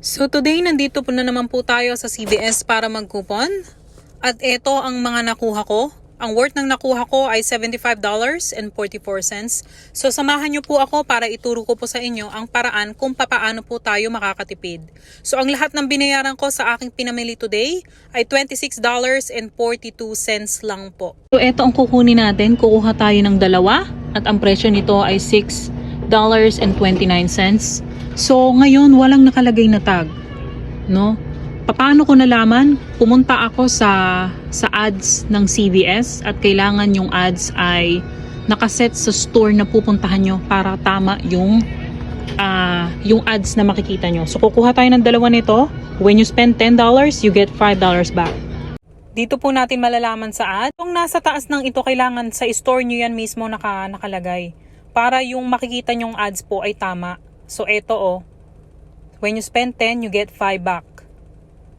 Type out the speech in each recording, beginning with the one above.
So today, nandito po na naman po tayo sa CVS para mag-coupon. At ito ang mga nakuha ko. Ang worth ng nakuha ko ay $75.44. So samahan niyo po ako para ituro ko po sa inyo ang paraan kung papaano po tayo makakatipid. So ang lahat ng binayaran ko sa aking pinamili today ay $26.42 lang po. So ito ang kukunin natin. Kukuha tayo ng dalawa at ang presyo nito ay $6.29. So ngayon walang nakalagay na tag, no? Paano ko nalaman? Pumunta ako sa sa ads ng CVS at kailangan yung ads ay nakaset sa store na pupuntahan nyo para tama yung ah, yung ads na makikita nyo. So kukuha tayo ng dalawa nito. When you spend $10, you get $5 back. Dito po natin malalaman sa ad. Kung nasa taas ng ito, kailangan sa store nyo yan mismo naka, nakalagay. Para yung makikita nyong ads po ay tama. So, ito oh. When you spend 10, you get 5 back.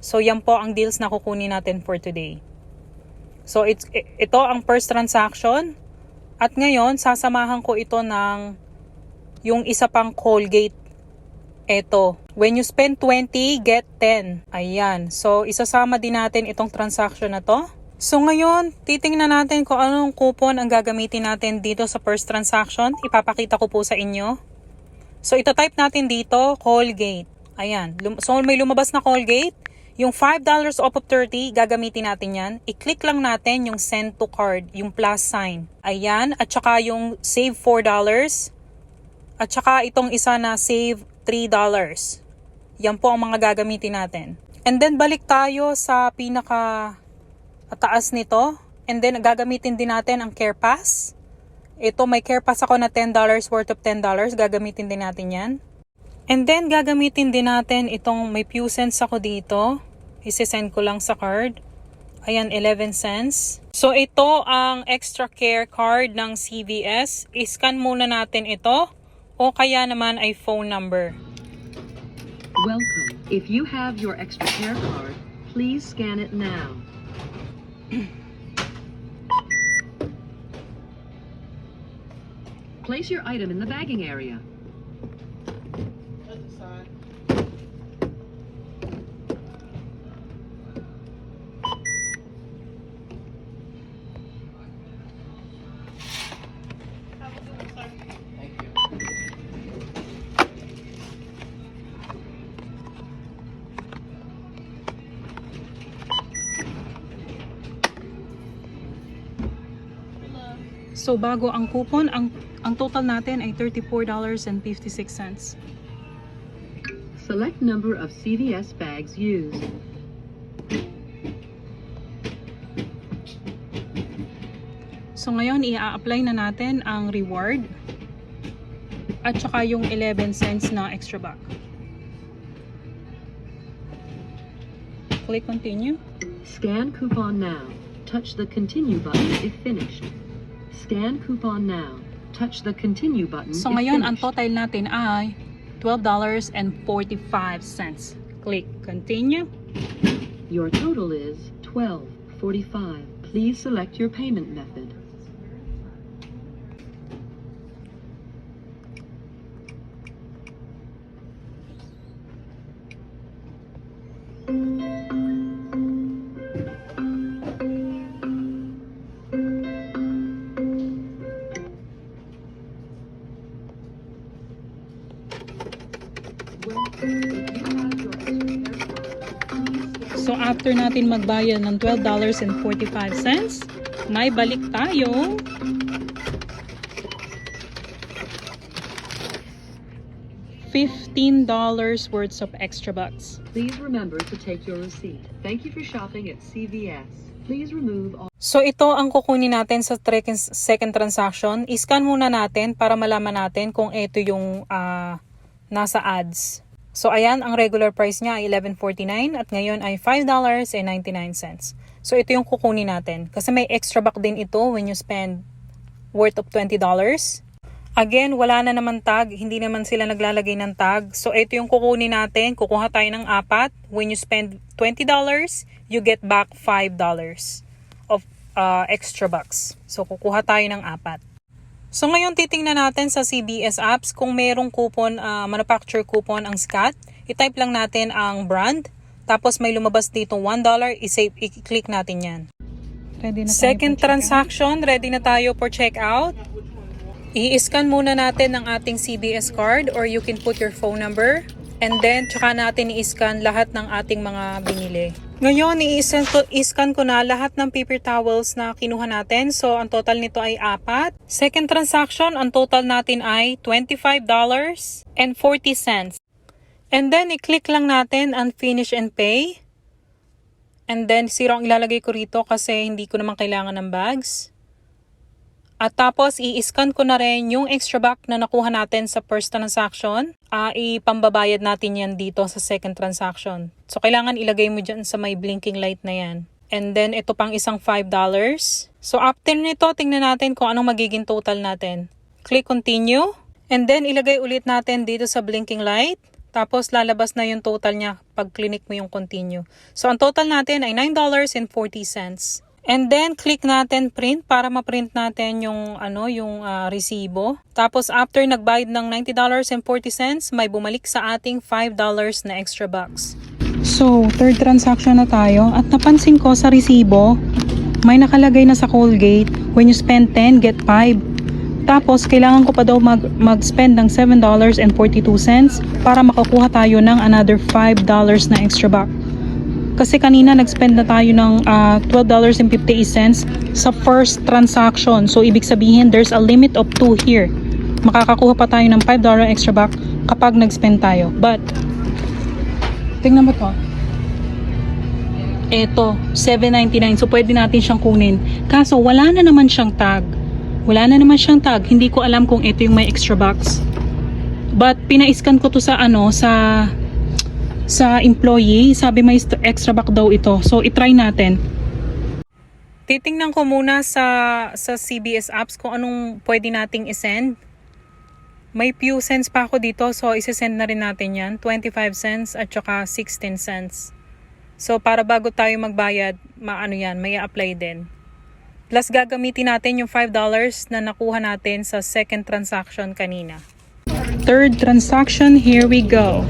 So, yan po ang deals na kukunin natin for today. So, it's, ito ang first transaction. At ngayon, sasamahan ko ito ng yung isa pang Colgate. Ito. When you spend 20, get 10. Ayan. So, isasama din natin itong transaction na to. So, ngayon, titingnan natin kung anong coupon ang gagamitin natin dito sa first transaction. Ipapakita ko po sa inyo. So, ito-type natin dito, Colgate. Ayan. So, may lumabas na Colgate. Yung $5 off of 30, gagamitin natin yan. I-click lang natin yung send to card, yung plus sign. Ayan. At saka yung save $4. At saka itong isa na save $3. Yan po ang mga gagamitin natin. And then balik tayo sa pinaka taas nito. And then gagamitin din natin ang Care Pass. Ito may Care Pass ako na $10 worth of $10. Gagamitin din natin yan. And then gagamitin din natin itong may few cents ako dito. Isisend ko lang sa card. Ayan, 11 cents. So, ito ang extra care card ng CVS. I-scan muna natin ito. O kaya naman ay phone number. Welcome. If you have your extra care card, please scan it now. Place your item in the bagging area. So, bago ang coupon, ang, ang total natin ay $34.56. Select number of CVS bags used. So, ngayon, i-apply na natin ang reward at saka yung 11 cents na extra back. Click continue. Scan coupon now. Touch the continue button if finished. Scan coupon now. Touch the continue button So ngayon, ang total natin ay $12.45. Click continue. Your total is 12.45. Please select your payment method. After natin magbayad ng $12.45, may balik tayo. $15 worth of extra bucks. Please remember to take your receipt. Thank you for shopping at CVS. Please remove all So ito ang kukunin natin sa second transaction. I-scan muna natin para malaman natin kung ito yung ah, nasa ads. So ayan, ang regular price niya ay $11.49 at ngayon ay $5.99. So ito yung kukunin natin. Kasi may extra back din ito when you spend worth of $20. Again, wala na naman tag. Hindi naman sila naglalagay ng tag. So, ito yung kukunin natin. Kukuha tayo ng apat. When you spend $20, you get back $5 of uh, extra bucks. So, kukuha tayo ng apat. So, ngayon titingnan natin sa CBS apps kung merong coupon, uh, manufacturer coupon ang SCAT. i-type lang natin ang brand. Tapos may lumabas dito $1, i-save, i-click natin yan. Ready na Second transaction, ready na tayo for checkout. I-scan muna natin ang ating CBS card or you can put your phone number. And then, tsaka natin i-scan lahat ng ating mga binili. Ngayon, i-scan ko, i-scan ko na lahat ng paper towels na kinuha natin. So, ang total nito ay apat. Second transaction, ang total natin ay $25 and 40 cents. And then, i-click lang natin ang finish and pay. And then, zero ang ilalagay ko rito kasi hindi ko naman kailangan ng bags. At tapos, i-scan ko na rin yung extra back na nakuha natin sa first transaction. Ah, ipambabayad natin yan dito sa second transaction. So, kailangan ilagay mo dyan sa may blinking light na yan. And then, ito pang isang $5. So, after nito, tingnan natin kung anong magiging total natin. Click continue. And then, ilagay ulit natin dito sa blinking light. Tapos, lalabas na yung total niya pag clinic mo yung continue. So, ang total natin ay $9.40. And then, click natin print para ma-print natin yung, ano, yung ah, resibo. Tapos, after nagbayad ng $90.40, may bumalik sa ating $5 na extra box. So, third transaction na tayo. At napansin ko sa resibo, may nakalagay na sa Colgate, when you spend 10, get 5. Tapos, kailangan ko pa daw mag, mag-spend ng $7.42 para makakuha tayo ng another $5 na extra buck. Kasi kanina nag-spend na tayo ng ah, $12.58 sa first transaction. So, ibig sabihin, there's a limit of 2 here. Makakakuha pa tayo ng $5 extra buck kapag nag-spend tayo. But, tingnan mo to. Eto, $7.99. So, pwede natin siyang kunin. Kaso, wala na naman siyang tag. Wala na naman siyang tag. Hindi ko alam kung ito yung may extra box. But, pina-scan ko to sa ano, sa sa employee. Sabi may extra box daw ito. So, itry natin. Titingnan ko muna sa, sa CBS apps kung anong pwede nating isend. May few cents pa ako dito, so isesend na rin natin yan. 25 cents at saka 16 cents. So, para bago tayo magbayad, maano yan, may apply din. Plus, gagamitin natin yung $5 na nakuha natin sa second transaction kanina. Third transaction, here we go.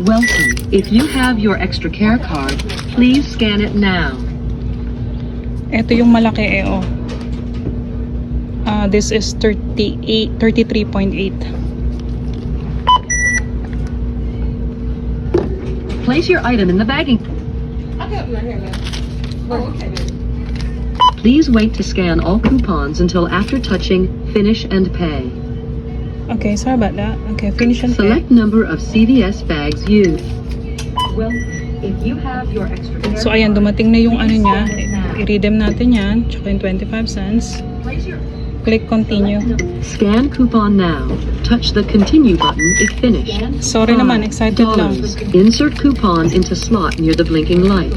Welcome. If you have your extra care card, please scan it now. Ito yung malaki eh, oh. Ah, this is 38, 33.8. Place your item in the bagging. Please wait to scan all coupons until after touching Finish and Pay. Okay, sorry about that. Okay, finish and pay. Select number of CVS bags used. Well, if you have your extra So, ayan, dumating na yung ano niya. I-redeem natin yan. Tsaka yung 25 cents. Click continue. Scan coupon now. Touch the continue button if finished. Sorry naman, excited lang. Dollars. Insert coupon into slot near the blinking light.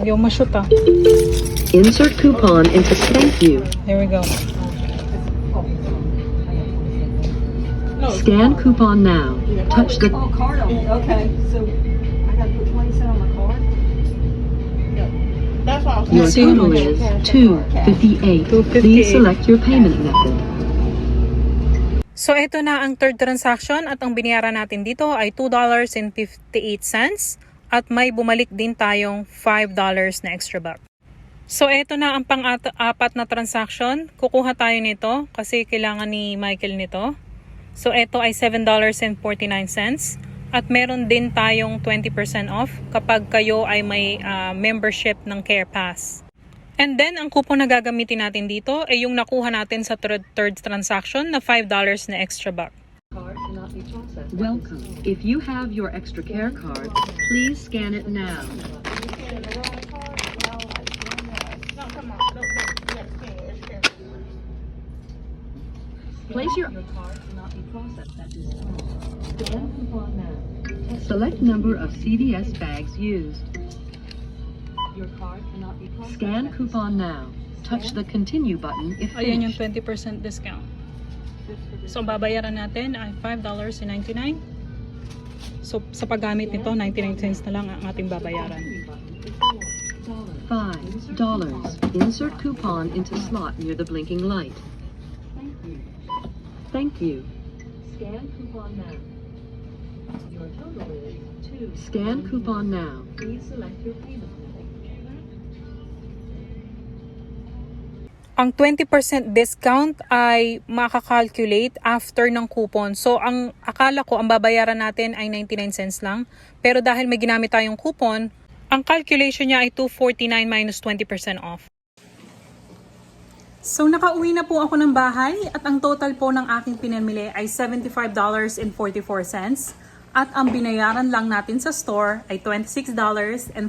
Ayaw ma-shoot ah. Insert coupon into thank you. There we go. Scan coupon now. Touch the Oh, card on it, okay, so I gotta put twenty cent on the card? That's why I was your total is two fifty eight. 258. Please select your payment method. So, ito na ang third transaction at ang binayaran natin dito ay $2.58 at may bumalik din tayong $5 na extra buck. So, ito na ang pang-apat na transaction. Kukuha tayo nito kasi kailangan ni Michael nito. So, ito ay $7.49 at meron din tayong 20% off kapag kayo ay may ah, membership ng Care Pass. And then, ang coupon na gagamitin natin dito ay yung nakuha natin sa third, third transaction na $5 na extra buck. Welcome. If you have your extra care card, please scan it now. Place your Select number of CVS bags used. Scan coupon now. Touch the continue button if Ayan yung finished. 20% discount. So, ang babayaran natin ay $5.99. So, sa paggamit nito, 99 cents na lang ang ating babayaran. Five dollars. Insert coupon into slot near the blinking light. Thank you. Scan coupon now. Your total is two. Scan coupon now. Please select your payment method. Ang 20% discount ay makakalculate after ng coupon. So, ang akala ko, ang babayaran natin ay 99 cents lang. Pero dahil may ginamit tayong coupon, ang calculation niya ay 249 minus 20% off. So, nakauwi na po ako ng bahay at ang total po ng aking pinamili ay $75.44 at ang binayaran lang natin sa store ay $26.42.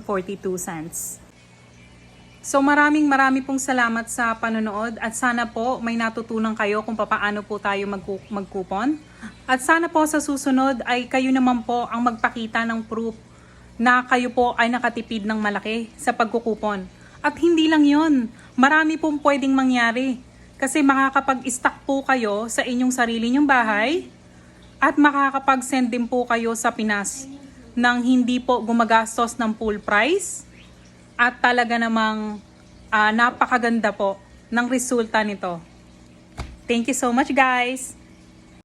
So maraming marami pong salamat sa panonood at sana po may natutunan kayo kung papaano po tayo magku- magkupon. At sana po sa susunod ay kayo naman po ang magpakita ng proof na kayo po ay nakatipid ng malaki sa pagkukupon. At hindi lang yon, marami pong pwedeng mangyari. Kasi makakapag-stock po kayo sa inyong sarili nyong bahay at makakapag-send din po kayo sa Pinas nang hindi po gumagastos ng full price at talaga namang ah, napakaganda po ng resulta nito. Thank you so much guys!